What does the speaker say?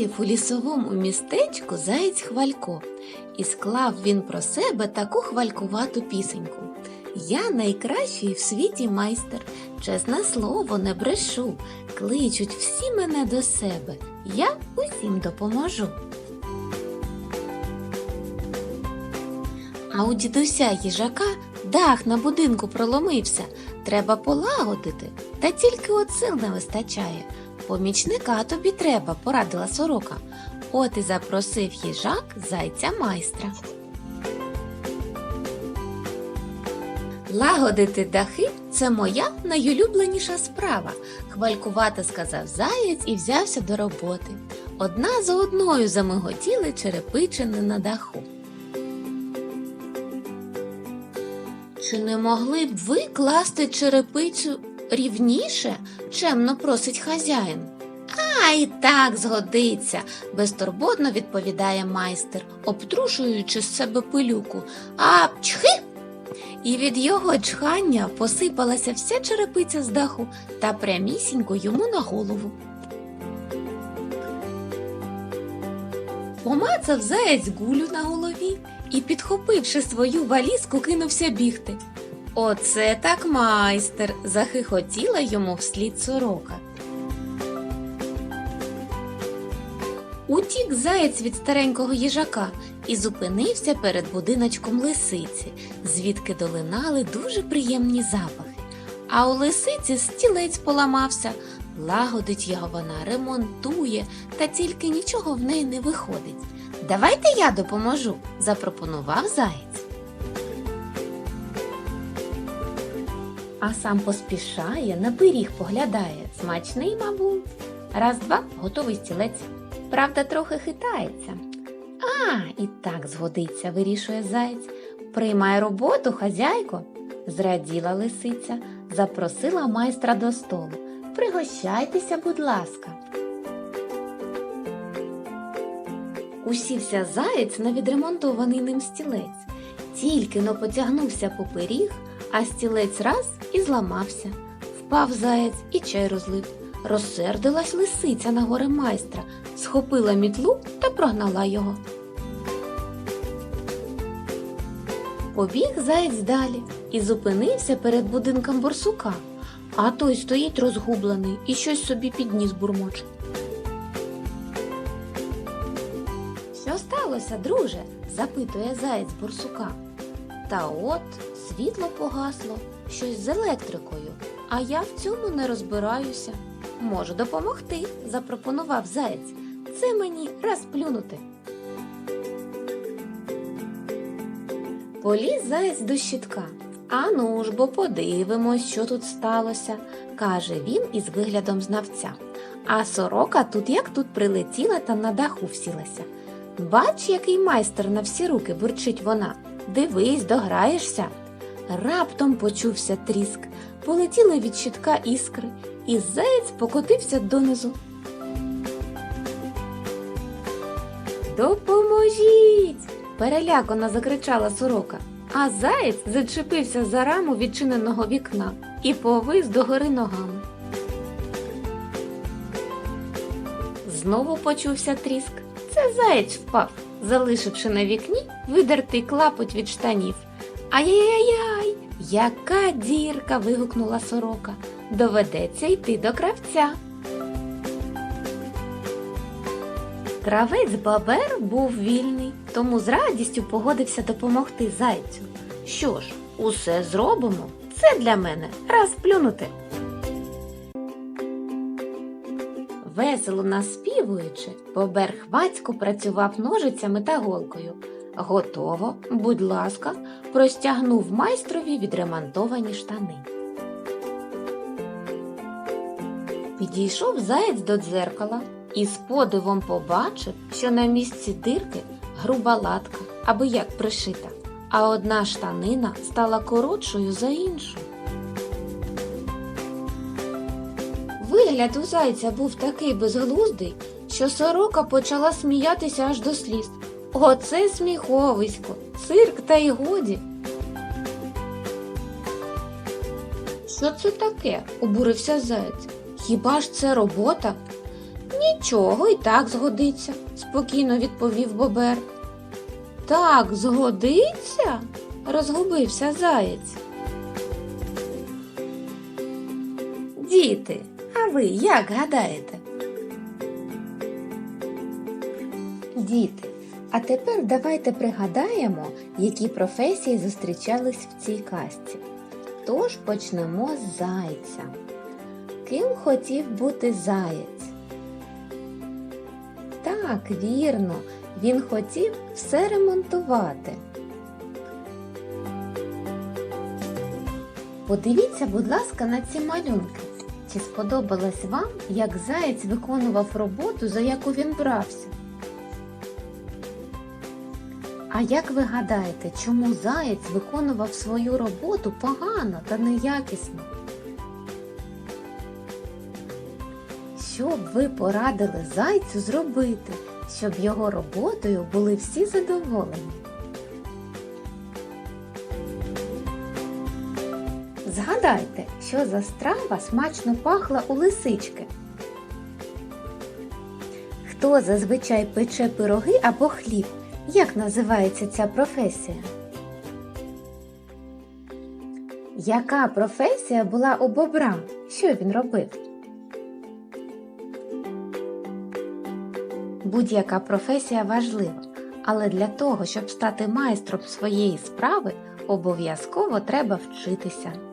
Жив у лісовому містечку заєць Хвалько, і склав він про себе таку хвалькувату пісеньку. Я найкращий в світі майстер, чесне слово, не брешу. Кличуть всі мене до себе, я усім допоможу. А у дідуся їжака дах на будинку проломився. Треба полагодити, та тільки от сил не вистачає. Помічника тобі треба, порадила сорока. От і запросив їжак зайця майстра. Лагодити дахи це моя найулюбленіша справа. Хвалькувато сказав заєць і взявся до роботи. Одна за одною замиготіли черепичини на даху. Чи не могли б ви класти черепицю рівніше? чемно просить хазяїн. А і так згодиться, безтурботно відповідає майстер, обтрушуючи з себе пилюку. А чхи! І від його чхання посипалася вся черепиця з даху та прямісінько йому на голову. Помацав заєць гулю на голові і, підхопивши свою валізку, кинувся бігти. Оце так майстер, захихотіла йому вслід сорока. Утік заєць від старенького їжака і зупинився перед будиночком лисиці, звідки долинали дуже приємні запахи. А у лисиці стілець поламався, лагодить його вона, ремонтує, та тільки нічого в неї не виходить. Давайте я допоможу, запропонував заєць. А сам поспішає, на пиріг поглядає. Смачний, мабуть. Раз-два готовий стілець. Правда, трохи хитається. А, і так згодиться, вирішує заєць. Приймай роботу, хазяйко. Зраділа лисиця, запросила майстра до столу. Пригощайтеся, будь ласка. Усівся заєць на відремонтований ним стілець. Тільки но потягнувся по пиріг, а стілець раз і зламався. Впав заєць і чай розлив. Розсердилась лисиця на горе майстра, схопила мітлу та прогнала його. Побіг заєць далі і зупинився перед будинком борсука, а той стоїть розгублений і щось собі підніс бурмоче. Що сталося, друже? запитує заєць борсука. Та от світло погасло, щось з електрикою, а я в цьому не розбираюся. Можу допомогти, запропонував заєць. Це мені розплюнути. Поліз заєць до щитка. Ану ж бо подивимось, що тут сталося, каже він із виглядом знавця. А сорока тут як тут прилетіла та на даху всілася. Бач, який майстер на всі руки бурчить вона. Дивись, дограєшся. Раптом почувся тріск, полетіли від щитка іскри, і заєць покотився донизу. Допоможіть! перелякано закричала сорока, а заєць зачепився за раму відчиненого вікна і повис догори ногами. Знову почувся тріск. Це заєць впав, залишивши на вікні видертий клапоть від штанів. Ай-яй-яй! Яка дірка. вигукнула сорока. Доведеться йти до кравця. Кравець Бабер був вільний, тому з радістю погодився допомогти зайцю. Що ж, усе зробимо. Це для мене раз плюнути. Весело наспівуючи, Бобер хвацько працював ножицями та голкою. Готово, будь ласка, простягнув майстрові відремонтовані штани. Підійшов заєць до дзеркала і з подивом побачив, що на місці дирки груба латка, аби як пришита, а одна штанина стала коротшою за іншу. Вигляд у зайця був такий безглуздий, що сорока почала сміятися аж до сліз. Оце сміховисько, цирк та й годі. Що це таке? обурився заєць. Хіба ж це робота? Нічого, і так згодиться, спокійно відповів бобер. Так, згодиться? розгубився заєць. Діти, а ви як гадаєте? Діти, а тепер давайте пригадаємо, які професії зустрічались в цій казці. Тож почнемо з зайця. Ким хотів бути заєць? Так, вірно, він хотів все ремонтувати. Подивіться, будь ласка, на ці малюнки. Чи сподобалось вам, як заєць виконував роботу, за яку він брався? А як ви гадаєте, чому заєць виконував свою роботу погано та неякісно? Що б ви порадили зайцю зробити, щоб його роботою були всі задоволені? Згадайте, що за страва смачно пахла у лисички. Хто зазвичай пече пироги або хліб? Як називається ця професія? Яка професія була у бобра? Що він робив? Будь-яка професія важлива, але для того, щоб стати майстром своєї справи, обов'язково треба вчитися.